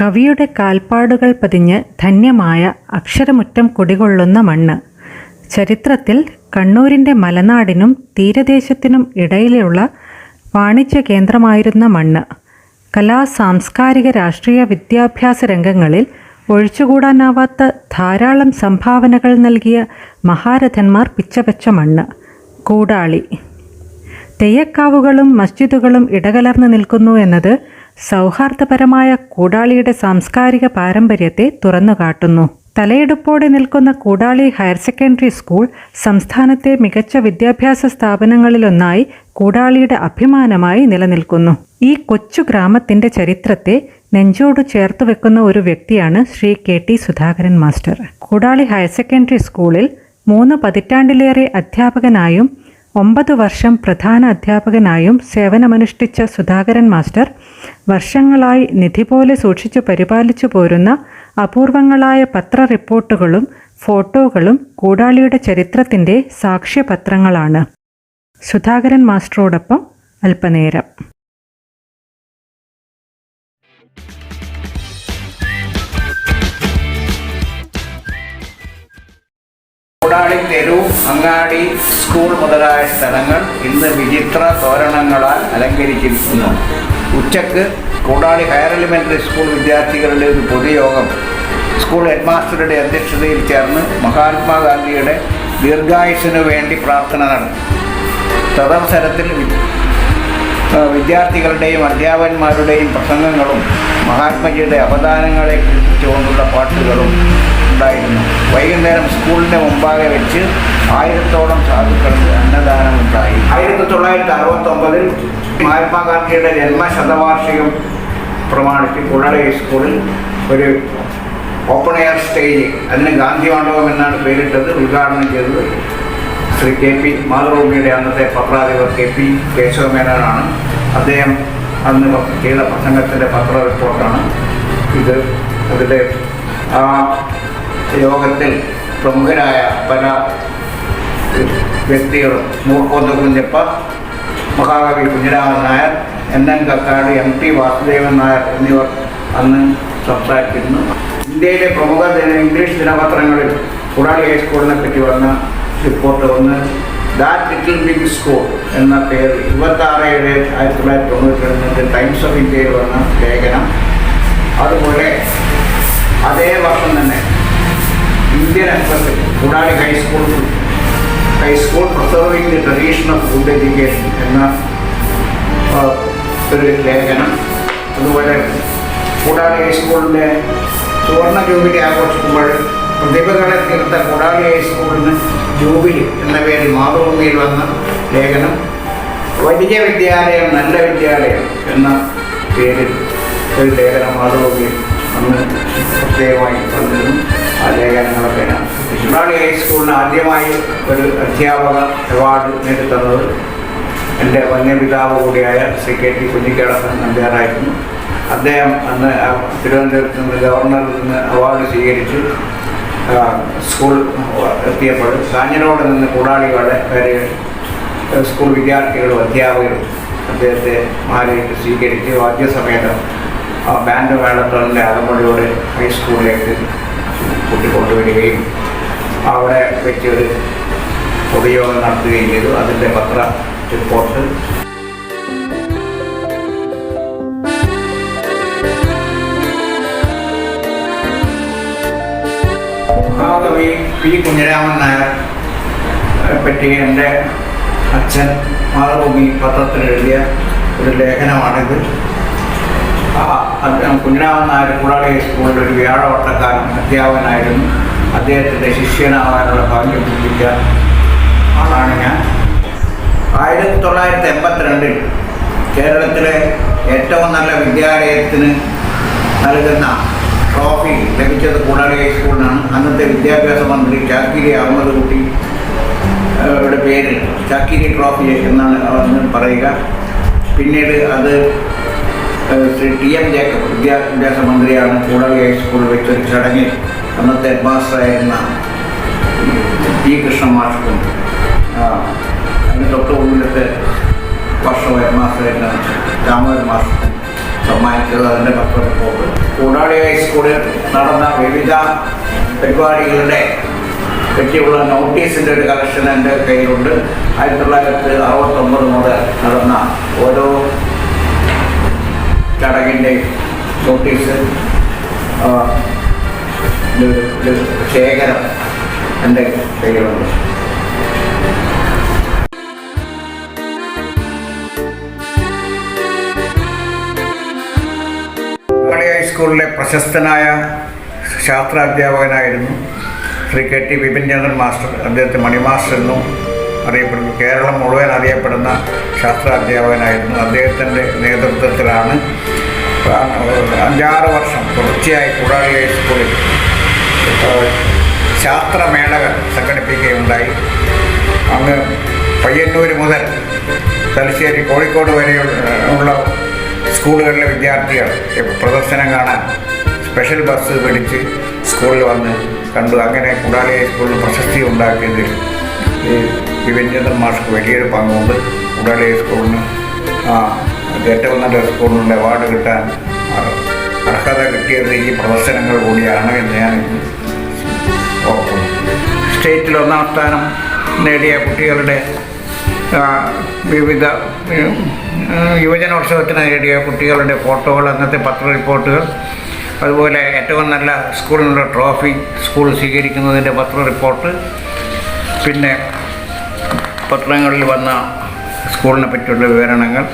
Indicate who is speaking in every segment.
Speaker 1: കവിയുടെ കാൽപ്പാടുകൾ പതിഞ്ഞ് ധന്യമായ അക്ഷരമുറ്റം കുടികൊള്ളുന്ന മണ്ണ്. ചരിത്രത്തിൽ കണ്ണൂരിന്റെ മലനാടിനും തീരദേശത്തിനും ഇടയിലുള്ള വാണിജ്യ കേന്ദ്രമായിരുന്ന മണ്ണ്. കലാ സാംസ്കാരിക രാഷ്ട്രീയ വിദ്യാഭ്യാസ രംഗങ്ങളിൽ ഒഴിച്ചുകൂടാനാവാത്ത ധാരാളം സംഭാവനകൾ നൽകിയ മഹാരഥന്മാർ പിച്ചവെച്ച മണ്ണ്. കൂടാളി. തെയ്യക്കാവുകളും മസ്ജിദുകളും ഇടകലർന്ന് നിൽക്കുന്നു എന്നത് സൗഹാർദ്ദപരമായ കൂടാളിയുടെ സാംസ്കാരിക പാരമ്പര്യത്തെ തുറന്നുകാട്ടുന്നു. തലയെടുപ്പോടെ നിൽക്കുന്ന കൂടാളി ഹയർ സെക്കൻഡറി സ്കൂൾ സംസ്ഥാനത്തെ മികച്ച വിദ്യാഭ്യാസ സ്ഥാപനങ്ങളിലൊന്നായി കൂടാളിയുടെ അഭിമാനമായി നിലനിൽക്കുന്നു. ഈ കൊച്ചു ഗ്രാമത്തിന്റെ ചരിത്രത്തെ നെഞ്ചോട് ചേർത്തു വെക്കുന്ന ഒരു വ്യക്തിയാണ് Shri K T Sudhakaran master. Koodali higher secondary സ്കൂളിൽ മൂന്ന് പതിറ്റാണ്ടിലേറെ അധ്യാപകനായും ഒമ്പത് വർഷം പ്രധാന അധ്യാപകനായും സേവനമനുഷ്ഠിച്ച സുധാകരൻ മാസ്റ്റർ വർഷങ്ങളായി നിധി പോലെ സൂക്ഷിച്ചു പരിപാലിച്ചു പോരുന്ന അപൂർവങ്ങളായ പത്ര റിപ്പോർട്ടുകളും ഫോട്ടോകളും കൂടാളിയുടെ ചരിത്രത്തിന്റെ സാക്ഷ്യപത്രങ്ങളാണ്. സുധാകരൻ മാസ്റ്ററോടൊപ്പം അല്പനേരം.
Speaker 2: അങ്ങാടി സ്കൂൾ മുതലായ സ്ഥലങ്ങൾ ഇന്ന് വിചിത്ര തോരണങ്ങളാൽ അലങ്കരിച്ചിരിക്കുന്നു. ഉച്ചയ്ക്ക് കൂടാളി ഹയർ എലിമെന്ററി സ്കൂൾ വിദ്യാർത്ഥികളുടെ ഒരു പൊതുയോഗം സ്കൂൾ ഹെഡ്മാസ്റ്ററുടെ അധ്യക്ഷതയിൽ ചേർന്ന് മഹാത്മാഗാന്ധിയുടെ ദീർഘായുസിനു വേണ്ടി പ്രാർത്ഥന നടത്തി. തദവസരത്തിൽ വിദ്യാർത്ഥികളുടെയും അധ്യാപകന്മാരുടെയും പ്രസംഗങ്ങളും മഹാത്മജിയുടെ അവദാനങ്ങളെ കുറിച്ചുകൊണ്ടുള്ള പാട്ടുകളും ഉണ്ടായിരുന്നു. വൈകുന്നേരം സ്കൂളിന്റെ മുമ്പാകെ വെച്ച് ആയിരത്തോളം സാധുക്കൾക്ക് അന്നദാനമുണ്ടായി ആയിരത്തി തൊള്ളായിരത്തി അറുപത്തി ഒമ്പതിൽ മഹാത്മാഗാന്ധിയുടെ ജന്മശതവാർഷികം പ്രമാണിച്ച് കുഴലി സ്കൂളിൽ ഒരു ഓപ്പൺ എയർ സ്റ്റേജ് അതിന് ഗാന്ധി മണ്ഡപം എന്നാണ് പേരിട്ടത് ഉദ്ഘാടനം ചെയ്തത് ശ്രീ കെ പി മാതൃഭൂമിയുടെ അന്നത്തെ പത്രാധിപർ കെ പി കേശവമേനോനാണ്. അദ്ദേഹം അന്ന് ചെയ്ത പ്രസംഗത്തിന്റെ പത്ര റിപ്പോർട്ടാണ് ഇത്. അതിന്റെ ആ യോഗത്തിൽ പ്രമുഖരായ പല വ്യക്തികളും മൂർക്കോത്ത് കുഞ്ഞപ്പ മഹാകവി Kunhiraman Nair N N Kakkad M T Vasudevan Nair എന്നിവർ അന്ന് സംസാരിച്ചിരുന്നു. ഇന്ത്യയിലെ പ്രമുഖ ദിന- ഇംഗ്ലീഷ് ദിനപത്രങ്ങളിൽ കുടാളി ഹൈസ്കൂളിനെ പറ്റി വന്ന റിപ്പോർട്ട് ഒന്ന് ദാറ്റ് ലിറ്റിൽ ബിഗ് സ്കൂൾ എന്ന പേര് ഇരുപത്താറ് ഏഴ് ആയിരത്തി തൊള്ളായിരത്തി തൊണ്ണൂറ്റി രണ്ടിൽ ടൈംസ് ഓഫ് ഇന്ത്യയിൽ വന്ന ലേഖനം. അതുപോലെ അതേ വർഷം തന്നെ ഇന്ത്യൻ എക്സ്പ്രസിൽ കൂടാതെ high school high school preserving the tradition of food education എന്ന ഒരു ലേഖനം. അതുപോലെ കൂടാതെ ഹൈസ്കൂളിന്റെ സുവർണ ജൂബിലി ആഘോഷിക്കുമ്പോൾ പ്രതിഭകളെ തീർത്ത കൂടാതെ ഹൈസ്കൂളിന് ജൂബിലി എന്ന പേരിൽ മാതൃഭൂമിയിൽ വന്ന ലേഖനം. വലിയ വിദ്യാലയം നല്ല വിദ്യാലയം എന്ന പേരിൽ ഒരു ലേഖനം മാതൃഭൂമിയിൽ അന്ന് പ്രത്യേകമായി വന്നിരുന്നു. ആ ലേഖനങ്ങളൊക്കെ ഞാൻ കൂടാളി ഹൈസ്കൂളിന് ആദ്യമായി ഒരു അധ്യാപക അവാർഡ് നേടിത്തന്നത് എന്റെ വന്യപിതാവ് കൂടിയായ ശ്രീ കെ ടി കുഞ്ഞിക്കടപ്പൻ നമ്പ്യാറായിരുന്നു അദ്ദേഹം അന്ന് തിരുവനന്തപുരത്ത് നിന്ന് ഗവർണറിൽ നിന്ന് അവാർഡ് സ്വീകരിച്ച്. സ്കൂൾ എത്തിയപ്പോൾ കാഞ്ഞിരോട് നിന്ന് കൂടാളികളുടെ വരെ സ്കൂൾ വിദ്യാർത്ഥികളും അധ്യാപകരും അദ്ദേഹത്തെ മാലയിട്ട് സ്വീകരിച്ച്. വാദ്യസമേതം ബാൻഡ് മേളത്തോളിന്റെ അകമ്പടിയോടെ ഹൈസ്കൂളിലേക്ക് കൂട്ടിക്കൊണ്ടുവരികയും അവിടെ വെച്ച് ഒരു പൊതുയോഗം നടത്തുകയും ചെയ്തു. അതിന്റെ പത്ര റിപ്പോർട്ട്. മഹാകവി പി. കുഞ്ഞിരാമൻ നായർ പറ്റി എന്റെ അച്ഛൻ മാതൃഭൂമി പത്രത്തിൽ എഴുതിയ ഒരു ലേഖനമാണിത്. ആ, കുഞ്ഞിരാമൻ നായർ കൂടാളി സ്കൂളിൽ ഒരു വ്യാഴവട്ടക്കാരൻ അധ്യാപകനായിരുന്നു. അദ്ദേഹത്തിന്റെ ശിഷ്യനാവാനുള്ള ഭാഗ്യം ലഭിച്ച ആളാണ് ഞാൻ. ആയിരത്തി തൊള്ളായിരത്തി എൺപത്തിരണ്ടിൽ കേരളത്തിലെ ഏറ്റവും നല്ല വിദ്യാലയത്തിന് നൽകുന്ന ട്രോഫി ലഭിച്ചത് കൂടാളി ഹൈസ്കൂളിനാണ്. അന്നത്തെ വിദ്യാഭ്യാസ മന്ത്രി ചാക്കിരി അഹമ്മദ് കുട്ടി യുടെ പേരിൽ ചാക്കിരി ട്രോഫി എന്നാണ് പറയുക. പിന്നീട് അത് ശ്രീ ടി എം ജേക്കബ് വിദ്യാഭ്യാസ മന്ത്രിയാണ് കൂടാളി ഹൈസ്കൂളിൽ വെച്ചൊരു ചടങ്ങിൽ അന്നത്തെ ഹെഡ്മാസ്റ്ററായിരുന്ന പി കൃഷ്ണ മാഷും അതിന് തൊട്ട് മുമ്പിലത്തെ വർഷം ഹെഡ്മാസ്റ്ററായിരുന്ന മാസ്റ്ററായിരുന്ന രാമോദരൻ മാഷും സമ്മാനിച്ചത് അതിന്റെ പത്ര റിപ്പോർട്ട് കൂടാളി ഹൈസ്കൂളിൽ നടന്ന വിവിധ പരിപാടികളുടെ പറ്റിയുള്ള നോട്ടീസിന്റെ ഒരു കളക്ഷൻ എന്റെ കയ്യിലുണ്ട്. ആയിരത്തി തൊള്ളായിരത്തി അറുപത്തൊമ്പത് മുതൽ നടന്ന ഓരോ ചടങ്ങിന്റെ നോട്ടീസ് ശേഖരം എന്റെ കയ്യിലുണ്ട്. ഹൈസ്കൂളിലെ പ്രശസ്തനായ ശാസ്ത്രാധ്യാപകനായിരുന്നു Shri K T Vipin Chandran master. അദ്ദേഹത്തെ മണി മാസ്റ്റർ എന്നും അറിയപ്പെടുന്നു. കേരളം മുഴുവൻ അറിയപ്പെടുന്ന ശാസ്ത്രാധ്യാപകനായിരുന്നു. അദ്ദേഹത്തിന്റെ നേതൃത്വത്തിലാണ് അഞ്ചാറ് വർഷം തുടർച്ചയായി കൂടാളി ഹൈസ്കൂളിൽ ഏഹ്, ശാസ്ത്രമേളകൾ സംഘടിപ്പിക്കുകയുണ്ടായി. അങ്ങ് പയ്യന്നൂർ മുതൽ തലശ്ശേരി കോഴിക്കോട് വരെയുള്ള സ്കൂളുകളിലെ വിദ്യാർത്ഥികൾ പ്രദർശനം കാണാൻ സ്പെഷ്യൽ ബസ് പിടിച്ച് സ്കൂളിൽ വന്ന് കണ്ടു. അങ്ങനെ കുടാളി ഹൈസ്കൂളിൽ പ്രശസ്തി ഉണ്ടാക്കിയതിൽ ഈ വിവഞ്ചന്ദ്രൻ മാഷ്ക്ക് വലിയൊരു പങ്കുണ്ട്. കുടാളി ഹൈസ്കൂളിന് ആ, ഏറ്റവും നല്ല സ്കൂളിനുള്ള അവാർഡ് കിട്ടാൻ അർ- അർഹത കിട്ടിയത് ഈ പ്രദർശനങ്ങൾ കൂടിയാണ് എന്ന് ഞാൻ ഓർക്കുന്നു. സ്റ്റേറ്റിൽ ഒന്നാം സ്ഥാനം നേടിയ കുട്ടികളുടെ വിവിധ യുവജനോത്സവത്തിന് നേടിയ കുട്ടികളുടെ ഫോട്ടോകൾ അന്നത്തെ പത്ര റിപ്പോർട്ടുകൾ അതുപോലെ ഏറ്റവും നല്ല സ്കൂളിനുള്ള ട്രോഫി സ്കൂൾ സ്വീകരിക്കുന്നതിന്റെ പത്ര റിപ്പോർട്ട് പിന്നെ പത്രങ്ങളിൽ വന്ന സ്കൂളിനെ പറ്റിയുള്ള വിവരണങ്ങൾ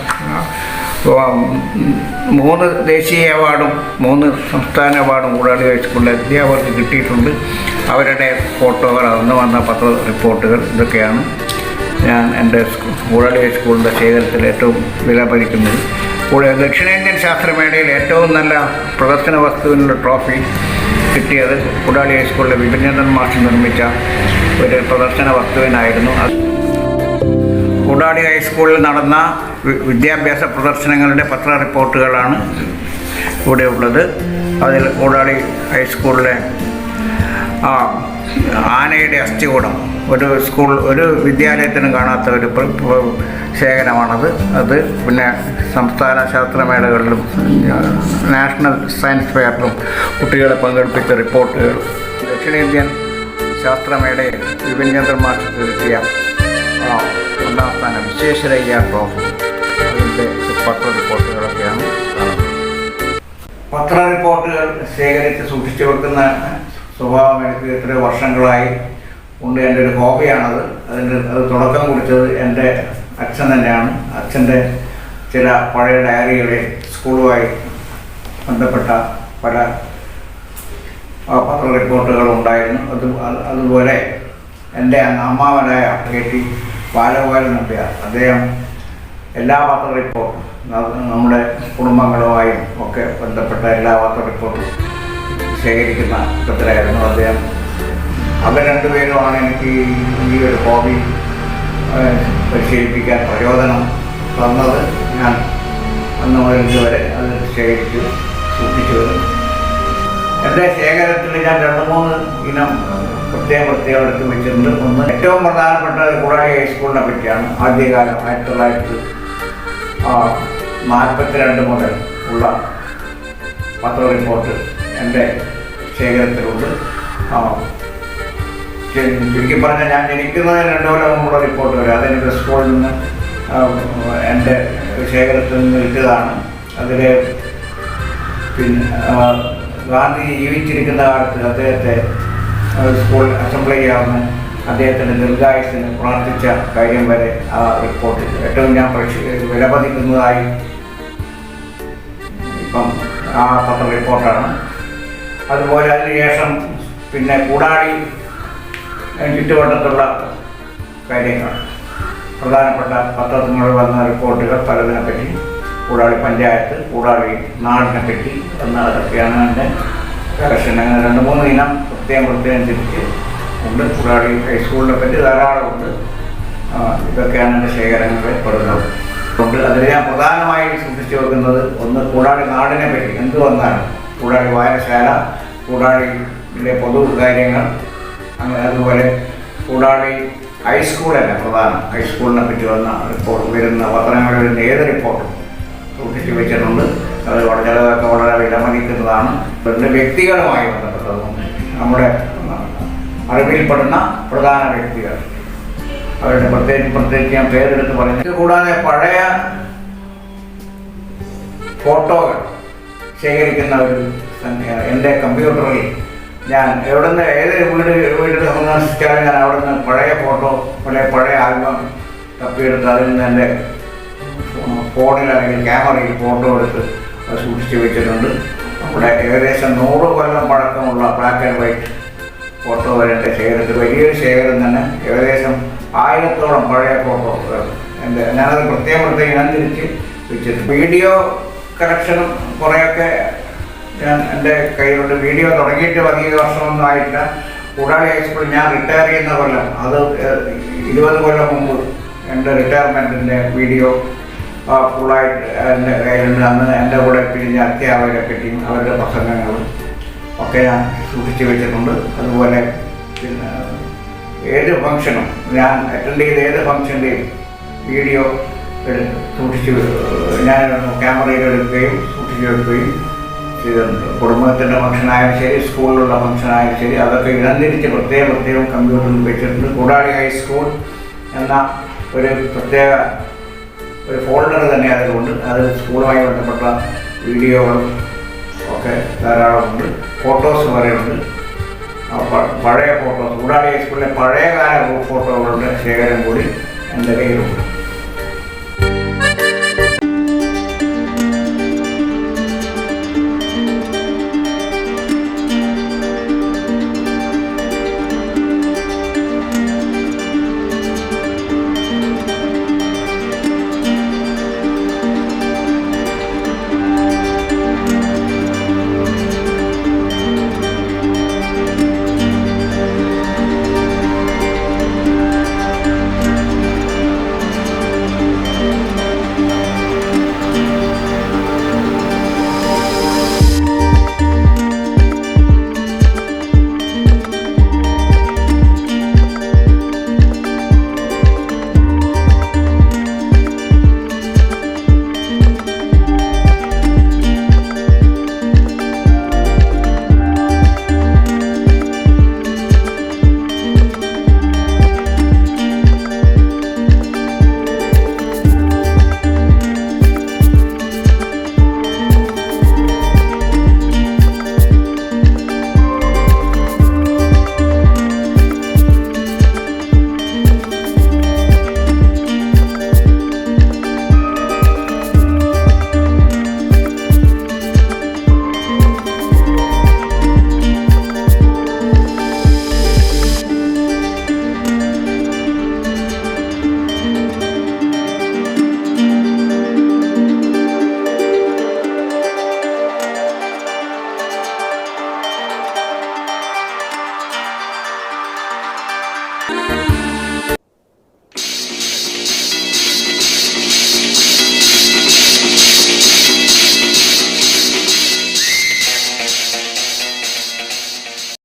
Speaker 2: മൂന്ന് ദേശീയ അവാർഡും മൂന്ന് സംസ്ഥാന അവാർഡും കൂടാളി ഹൈസ്കൂളിലെ അധ്യാപകർക്ക് കിട്ടിയിട്ടുണ്ട്. അവരുടെ ഫോട്ടോകൾ അന്ന് വന്ന പത്ര റിപ്പോർട്ടുകൾ ഇതൊക്കെയാണ് ഞാൻ എന്റെ കൂടാളി ഹൈസ്കൂളിന്റെ ശേഖരത്തിൽ ഏറ്റവും വിലമതിക്കുന്നത് കൂടെ ദക്ഷിണേന്ത്യൻ ശാസ്ത്രമേളയിൽ ഏറ്റവും നല്ല പ്രദർശന വസ്തുവിനുള്ള ട്രോഫി കിട്ടിയത് കൂടാളി ഹൈസ്കൂളിലെ വിപിനന്ദൻ മാഷ് നിർമ്മിച്ച ഒരു പ്രദർശന വസ്തുവിനായിരുന്നു. അത് കൂടാളി ഹൈസ്കൂളിൽ നടന്ന വിദ്യാഭ്യാസ പ്രദർശനങ്ങളുടെ പത്ര റിപ്പോർട്ടുകളാണ് ഇവിടെ ഉള്ളത്. അതിൽ കൂടാടി ഹൈസ്കൂളിലെ ആ ആനയുടെ അസ്ഥികൂടം. ഒരു സ്കൂൾ ഒരു വിദ്യാലയത്തിനും കാണാത്ത ഒരു ശേഖരമാണത്. അത് പിന്നെ സംസ്ഥാന ശാസ്ത്രമേളകളിലും നാഷണൽ സയൻസ് ഫെയറിലും കുട്ടികളെ പങ്കെടുപ്പിച്ച റിപ്പോർട്ടുകൾ. ദക്ഷിണേന്ത്യൻ ശാസ്ത്രമേളയിൽ വിപിൻ ചന്ദ്ര മാസ്റ്റർ വിശ്വേശ്വരയ്യ ട്രോഫി. അതിന്റെ പത്ര റിപ്പോർട്ടുകളൊക്കെയാണ് പത്ര റിപ്പോർട്ടുകൾ ശേഖരിച്ച് സൂക്ഷിച്ചു വെക്കുന്ന സ്വഭാവം എനിക്ക് എത്ര വർഷങ്ങളായി ഉണ്ട്. എന്റെ ഒരു ഹോബിയാണത്. അതിന്റെ അത് തുടക്കം കുറിച്ചത് എന്റെ അച്ഛൻ തന്നെയാണ്. അച്ഛന്റെ ചില പഴയ ഡയറികളിൽ സ്കൂളുമായി ബന്ധപ്പെട്ട പല പത്ര റിപ്പോർട്ടുകളും ഉണ്ടായിരുന്നു. അത് അത് അതുപോലെ എന്റെ അമ്മാവനായ കെ ടി ബാലഗോപാലൻ നമ്പ്യാർ അദ്ദേഹം എല്ലാ പത്ര റിപ്പോർട്ടും നമ്മുടെ കുടുംബങ്ങളുമായും ഒക്കെ ബന്ധപ്പെട്ട എല്ലാ പത്ര റിപ്പോർട്ടും ശേഖരിക്കുന്ന ചിത്രത്തിലായിരുന്നു അദ്ദേഹം. അവർ രണ്ടുപേരുമാണ് എനിക്ക് ഈ- ഒരു ഹോബി പരിശീലിപ്പിക്കാൻ പ്രചോദനം തന്നത്. ഞാൻ അന്ന് മുതൽ ഇതുവരെ അത് ശേഖരിച്ചു സൂക്ഷിച്ചു. വരുന്നു എന്റെ ശേഖരത്തിൽ ഞാൻ രണ്ട് മൂന്ന് ഇനം പ്രത്യേകം പ്രത്യേകം എടുത്ത് വെച്ചിട്ടുണ്ട്. ഒന്ന് ഏറ്റവും പ്രധാനപ്പെട്ട കുറേ ഹൈസ്കൂളിനെ പറ്റിയാണ്. ആദ്യകാലം ആയിരത്തി തൊള്ളായിരത്തി നാൽപ്പത്തിരണ്ട് മുതൽ ഉള്ള പത്ര റിപ്പോർട്ട് എന്റെ ശേഖരത്തിലുണ്ട്. ചുരുക്കി പറഞ്ഞാൽ ഞാൻ ജനിക്കുന്നതിന് രണ്ടു കൊല്ലം മുമ്പുള്ള റിപ്പോർട്ട് വരും. അതെനിക്ക് സ്കൂളിൽ നിന്ന് എന്റെ ശേഖരത്തിൽ നിന്ന് കിട്ടിയതാണ് അതിൽ പിന്നെ ഗാന്ധി ജീവിച്ചിരിക്കുന്ന കാലത്ത് അദ്ദേഹത്തെ സ്കൂൾ അസംബ്ലി ചെയ്യാമെന്ന് അദ്ദേഹത്തിന്റെ ദീർഘായുസിന് പ്രാർത്ഥിച്ച കാര്യം വരെ ആ റിപ്പോർട്ടിൽ ഏറ്റവും ഞാൻ വിലപതിക്കുന്നതായി ഇപ്പം ആ പത്ര റിപ്പോർട്ടാണ് അതുപോലെ അതിനുശേഷം പിന്നെ കൂടാടി ചുറ്റുവട്ടത്തുള്ള കാര്യങ്ങൾ. പ്രധാനപ്പെട്ട പത്രങ്ങൾ വന്ന റിപ്പോർട്ടുകൾ പലതിനെ പറ്റി കൂടാളി പഞ്ചായത്ത് കൂടാളി നാടിനെ പറ്റി എന്ന അതൊക്കെയാണ് എന്റെ കളക്ഷൻ അങ്ങനെ രണ്ട് മൂന്ന് ഇനം പ്രത്യേകം പ്രത്യേകം തിരിച്ച് ഉണ്ട്. കൂടാളി ഹൈസ്കൂളിനെ പറ്റി ധാരാളമുണ്ട് ഇതൊക്കെയാണ് എന്റെ ശേഖരങ്ങളിൽ പെടുന്നത് അതിൽ ഞാൻ പ്രധാനമായി ശ്രദ്ധിച്ചു വെക്കുന്നത് ഒന്ന് കൂടാളി നാടിനെ പറ്റി എന്ത് വന്നാലും കൂടാളി വായനശാല കൂടാളിയിലെ പൊതു കാര്യങ്ങൾ അങ്ങനെ അതുപോലെ കൂടാളി ഹൈസ്കൂളല്ല പ്രധാനം. ഹൈസ്കൂളിനെ പറ്റി വന്ന റിപ്പോർട്ട് വരുന്ന പത്രങ്ങളിൽ വരുന്ന ഏത് റിപ്പോർട്ടും സൂക്ഷിച്ചു വെച്ചിട്ടുണ്ട്. അത് വളരെ ചിലതൊക്കെ വളരെ വിലമതിക്കുന്നതാണ്. പിന്നെ വ്യക്തികളുമായി ബന്ധപ്പെട്ടതും നമ്മുടെ അറിവിൽപ്പെടുന്ന പ്രധാന വ്യക്തികൾ. അവരുടെ പ്രത്യേകിച്ച് പ്രത്യേകിച്ച് ഞാൻ പേരെടുത്ത് പറയുന്നത്. കൂടാതെ പഴയ ഫോട്ടോകൾ ശേഖരിക്കുന്ന ഒരു എന്റെ കമ്പ്യൂട്ടറിൽ ഞാൻ എവിടെ നിന്ന് ഏത് വീട് വീട്ടിൽ സന്ദർശിച്ചാലും ഞാൻ അവിടെ നിന്ന് പഴയ ഫോട്ടോ പഴയ പഴയ ആൽബം തപ്പിയെടുത്ത് അതിൽ നിന്ന് എന്റെ ഫോണിൽ അല്ലെങ്കിൽ ക്യാമറയിൽ ഫോട്ടോ എടുത്ത് സൂക്ഷിച്ചു വെച്ചിട്ടുണ്ട്. നമ്മുടെ ഏകദേശം നൂറ് കൊല്ലം പഴക്കമുള്ള ബ്ലാക്ക് ആൻഡ് വൈറ്റ് ഫോട്ടോ വരേണ്ട ശേഖരത്തിൽ വലിയൊരു ശേഖരം തന്നെ. ഏകദേശം ആയിരത്തോളം പഴയ ഫോട്ടോ എന്റെ ഞാനത് പ്രത്യേകം പ്രത്യേകം ഇനം തിരിച്ച് വെച്ചിട്ട് വീഡിയോ കളക്ഷനും കുറേയൊക്കെ ഞാൻ എന്റെ കയ്യിലുണ്ട്. വീഡിയോ തുടങ്ങിയിട്ട് വലിയ വർഷമൊന്നും ആയിട്ടില്ല. കൂടാതെ ഹൈസ്കൂളിൽ ഞാൻ റിട്ടയർ ചെയ്യുന്ന കൊല്ലം അത് ഇരുപത് കൊല്ലം മുമ്പ് എന്റെ റിട്ടയർമെന്റിന്റെ വീഡിയോ ഫുള്ളായിട്ട് എന്റെ കയ്യിലുണ്ട്. അന്ന് എന്റെ കൂടെ പിരിഞ്ഞ അധ്യാപകരെ പറ്റിയും അവരുടെ പ്രസംഗങ്ങളും ഒക്കെ ഞാൻ സൂക്ഷിച്ചു വെച്ചിട്ടുണ്ട്. അതുപോലെ പിന്നെ ഏത് ഫംഗ്ഷനും ഞാൻ അറ്റൻഡ് ചെയ്ത ഏത് ഫംഗ്ഷന്റെയും വീഡിയോ സൂക്ഷിച്ച് ഞാൻ ക്യാമറയിൽ എടുക്കുകയും സൂക്ഷിച്ചു വെക്കുകയും ചെയ്തിട്ടുണ്ട്. കുടുംബത്തിന്റെ ഫംഗ്ഷനായാലും ശരി സ്കൂളിലുള്ള ഫംഗ്ഷനായാലും ശരി അതൊക്കെ ഇടംതിരിച്ച് പ്രത്യേകം പ്രത്യേകം കമ്പ്യൂട്ടറിൽ വെച്ചിട്ടുണ്ട്. കൂടാളി ഹൈസ്കൂൾ എന്ന ഒരു പ്രത്യേക ഒരു ഫോൾഡർ തന്നെ അതിലുണ്ട് അത് സ്കൂളുമായി ബന്ധപ്പെട്ട വീഡിയോകളും ഒക്കെ ധാരാളമുണ്ട് ഫോട്ടോസ് വരെയുണ്ട് പഴയ ഫോട്ടോസ് കൂടാതെ ഹൈസ്കൂളിലെ പഴയകാല ഫോട്ടോകളുടെ ശേഖരം കൂടി എന്റെ കയ്യിലുണ്ട്.